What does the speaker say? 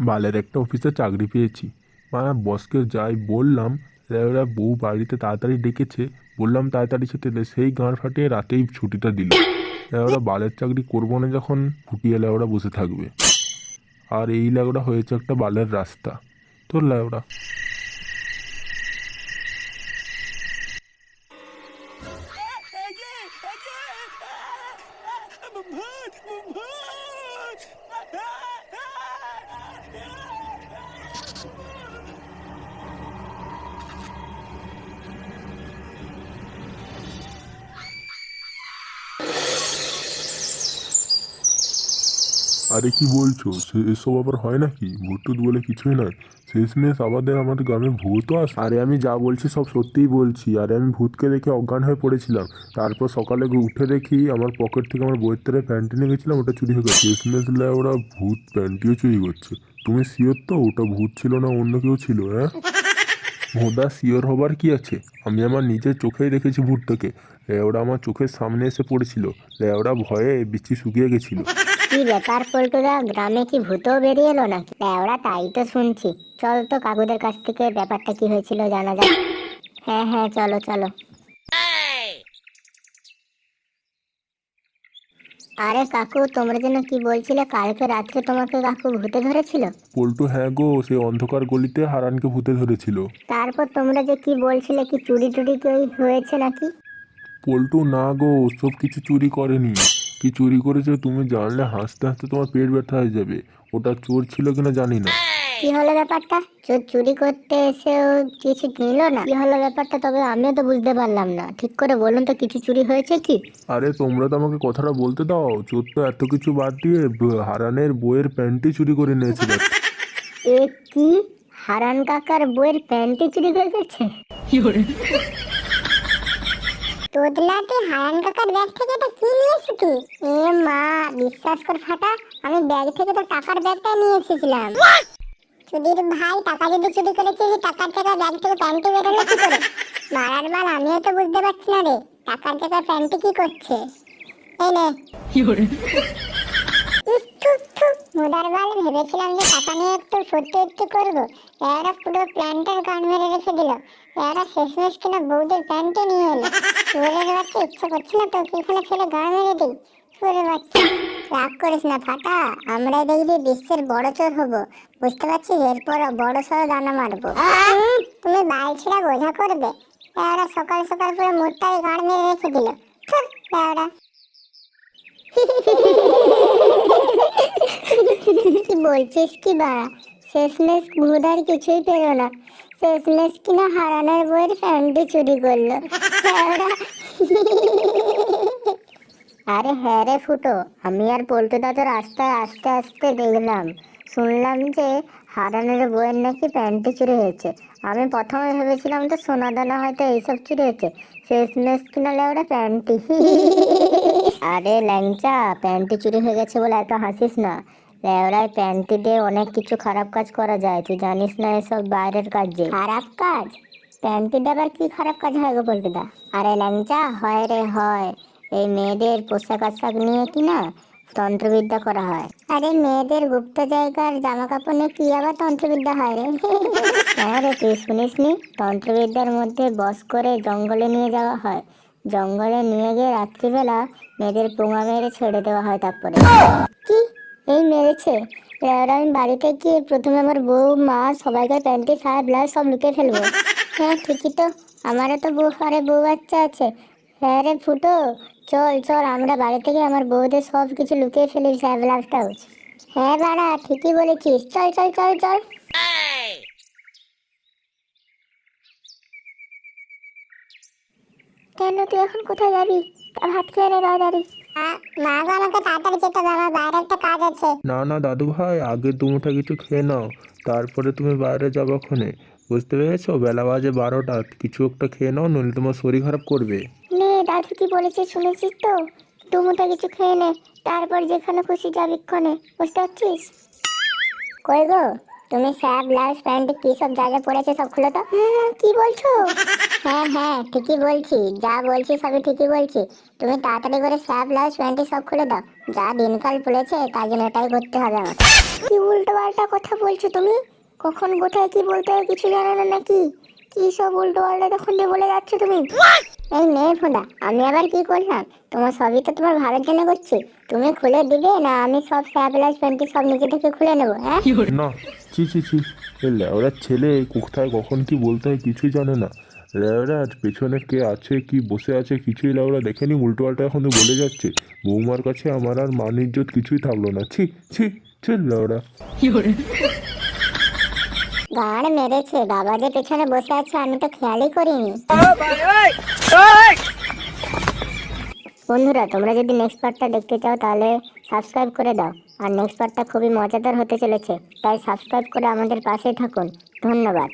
বালের একটা অফিসে চাকরি পেয়েছি। মানে বসকে যাই বললাম ওরা বউ বাড়িতে তাড়াতাড়ি ডেকেছে। বললাম, তাড়াতাড়ি দে। সেই গাঁড় ফাটিয়ে রাতেই ছুটিটা দিল। ওরা বালের চাকরি করব না যখন ফুটিয়ে লেওড়া বসে থাকবে। আর এই ল্যাওড়া হয়েছে একটা বালের রাস্তা। তোর লেওড়া আরে কি বলছো? সে এসব আবার হয় নাকি? ভূত টুত বলে কিছুই নয়। শেষমেশ আমাদের আমাদের গ্রামে ভূতও আসে। আরে আমি যা বলছি সব সত্যিই বলছি। আরে আমি ভূতকে দেখে অজ্ঞান হয়ে পড়েছিলাম। তারপর সকালে উঠে দেখি আমার পকেট থেকে আমার বইয়ের তেরে প্যান্টি নিয়ে গেছিলাম, ওটা চুরি হয়ে গেছে। শেষমেশ ওরা ভূত প্যান্টিও চুরি করছে। তুমি শিওর তো? ওটা ভূত ছিল না অন্য কেউ ছিল হ্যাঁ? ভোদা শিওর হবার কি আছে? আমি আমার নিজের চোখেই দেখেছি ভূতটাকে। ওরা আমার চোখের সামনে এসে পড়েছিল। ওরা ভয়ে বিচি শুকিয়ে গেছিল। কি ব্যাপার পল্টুদা? গ্রামে কি ভূতও বেরিয়ে এলো নাকি? ওরা তাই তো শুনছি। চল তো কাকুদের কাছ থেকে ব্যাপারটা কি হয়েছিল জানা যাক। হ্যাঁ হ্যাঁ চলো চলো। আরে কাকু তোমরা যেন কি বলছিলে কালকে রাত্রে তোমাকে কাকু ভূতে ধরেছিল? পল্টু হ্যাঁ গো সেই অন্ধকার গলিতে হারানকে ভূতে ধরেছিল। তারপর তোমরা যে কি বলছিলে কি চুরি টুরি কি হয়েছে নাকি? পল্টু না গো সব কিছু চুরি করেনি। কি চুরি করেছে? তুমি জানলে হাসতে হাসতে তোমার পেট ব্যথা হয়ে যাবে। ওটা চোর ছিল কিনা জানি না। কি হলো ব্যাপারটা? চোর চুরি করতে এসেও কিছু নিল না? কি হলো ব্যাপারটা? তবে আমিও তো বুঝতে পারলাম না। ঠিক করে বলুন তো কিছু চুরি হয়েছে কি? আরে তোমরা তো আমাকে কথাটা বলতে দাও। চোর তো এত কিছু বাদ দিয়ে ব- হারানের বইয়ের প্যান্টই চুরি করে নিয়েছিল। এ কি? হারান কাকার বইয়ের প্যান্টি চুরি করে গেছে তোদলাতে হারান কাকার ব্যাগ থেকে এটা কি নিয়ে এসেছি এ মা বিশ্বাস কর ফাটা আমি ব্যাগ থেকে তো টাকার ব্যাগটা নিয়ে এসেছিলাম। চুদির ভাই টাকা যদি চুরি করেছে যে টাকার টাকা ব্যাগ থেকে প্যান্টি বেরোলো কি করে? মারার বাল আমিও তো বুঝতে পারছি না রে টাকার টাকা প্যান্টি কি করছে? এই নে। মুদার বাল ভেবেছিলাম যে টাকা নিয়ে একটু সত্যি একটু করব। এরা পুরো প্ল্যানটার গান মেরে রেখে দিল। এরা শেষমেশ কিনা প্যান্টে নিয়ে এলো। ইচ্ছে করছে না ফেলে মেরে দিই। বাচ্চা রাগ করিস না, ফাটা। বিশ্বের বড় চোর বুঝতে এরপর বড় দানা মারবো। তুমি ছিঁড়া বোঝা করবে। এরা সকাল সকাল পুরো মুখটাকে গান মেরে রেখে দিল। এরা কি বলছিস কি বা শেষমেশ ভুদার কিছুই পেল না। শেষমেশ কিনা হারানোর বইয়ের প্যান্টি চুরি করল। আরে হ্যাঁ রে ফুটো, আমি আর পল্টু দাদা রাস্তায় আস্তে আস্তে দেখলাম। শুনলাম যে হারানোর বইয়ের নাকি প্যান্টি চুরি হয়েছে। আমি প্রথমে ভেবেছিলাম তো সোনা দানা হয়তো এইসব চুরি হয়েছে। শেষমেশ কিনা লেওড়া প্যান্টি। আরে ল্যাংচা, প্যান্টি চুরি হয়ে গেছে বলে এত হাসিস না। লেওড়ায় প্যান্টি দিয়ে অনেক কিছু খারাপ কাজ করা যায় তুই জানিস না এসব বাইরের কাজ যে। খারাপ কাজ? প্যান্টি আবার কি খারাপ কাজ হয় গো পল্টুদা? আরে ল্যাংচা হয় রে হয়। এই মেয়েদের পোশাক আশাক নিয়ে কি না তন্ত্রবিদ্যা করা হয়? আরে মেয়েদের গুপ্ত জায়গার জামা কাপড় নিয়ে কি আবার তন্ত্রবিদ্যা হয় রে? কেন রে তুই শুনিস নি? তন্ত্রবিদ্যার মধ্যে বস করে জঙ্গলে নিয়ে যাওয়া হয়। জঙ্গলে নিয়ে গিয়ে রাত্রিবেলা মেয়েদের পোঙা মেরে ছেড়ে দেওয়া হয় তারপরে। কি? এই মেরেছে। এবার আমি বাড়িতে গিয়ে প্রথমে আমার বউ, মা, সবাইকার প্যান্টি শার্ট, ব্লাউজ সব লুকিয়ে ফেলব। হ্যাঁ ঠিকই তো। আমারও তো বউ, আরে বউ বাচ্চা আছে। হ্যাঁ রে ফুটো, চল চল, আমরা বাড়ি থেকে আমার বউদের সব কিছু লুকিয়ে ফেলি শার্ট ব্লাউজটাও হ্যাঁ বাড়া, ঠিকই বলেছিস। চল চল চল চল। কেন, তুই এখন কোথায় যাবি? ভাত খেয়ে নে, তাড়াতাড়ি। মা গো আমাকে তাড়াতাড়ি যেতে হবে আমার বাইরে একটা কাজ আছে। না না দাদু ভাই আগে দুমুঠা কিছু খেয়ে নাও তারপরে তুমি বাইরে যাব ক্ষণে বুঝতে পেরেছ? বেলা বাজে বারোটা কিছু একটা খেয়ে নাও নইলে তোমার শরীর খারাপ করবে। নে দাদু কি বলেছে শুনেছিস তো? দুমুটা কিছু খেয়ে নে তারপর যেখানে খুশি যাবি ক্ষণে বুঝতে পারছিস? কই গো? তুমি স্যাপ ব্লাউজ প্যান্ট কি সব যা যা পড়েছে সব খুলে তো? কি বলছো? হ্যাঁ হ্যাঁ ঠিকই বলছি যা বলছি সবই ঠিকই বলছি। তুমি তাড়াতাড়ি করে স্যাপ ব্লাউজ প্যান্ট সব খুলে দাও। যা দিনকাল পড়েছে তার জন্য এটাই করতে হবে আমার কি উল্টো পাল্টা কথা বলছো তুমি? কখন কোথায় কি বলতে হয় কিছু জানো না নাকি? কি সব উল্টো পাল্টা তখন দিয়ে বলে যাচ্ছ তুমি? এই নে ফোদা আমি আবার কি করলাম? তোমার সবই তো তোমার ভালোর জন্য করছি। তুমি খুলে দিবে না আমি সব স্যাপলাস প্যান্টি সব নিজে থেকে খুলে নেব হ্যাঁ? না ছি ছি ছি। এ লেওড়ার ছেলে কোথায় কখন কি বলতে হয় কিছুই জানে না। লেওড়ার পেছনে কে আছে কি বসে আছে কিছুই লেওড়া দেখেনি উল্টো পাল্টা এখন বলে যাচ্ছে। বৌমার কাছে আমার আর মান ইজ্জত কিছুই থাকল না। ছি ছি ছি লেওড়া। গান মেরেছে, বাবা যে পেছনে বসে আছে, আমি তো খেয়ালই করিনি। বন্ধুরা, তোমরা যদি নেক্সট পার্টটা দেখতে চাও, তাহলে সাবস্ক্রাইব করে দাও। আর নেক্সট পার্টটা খুবই মজাদার হতে চলেছে, তাই সাবস্ক্রাইব করে আমাদের পাশেই থাকুন। ধন্যবাদ।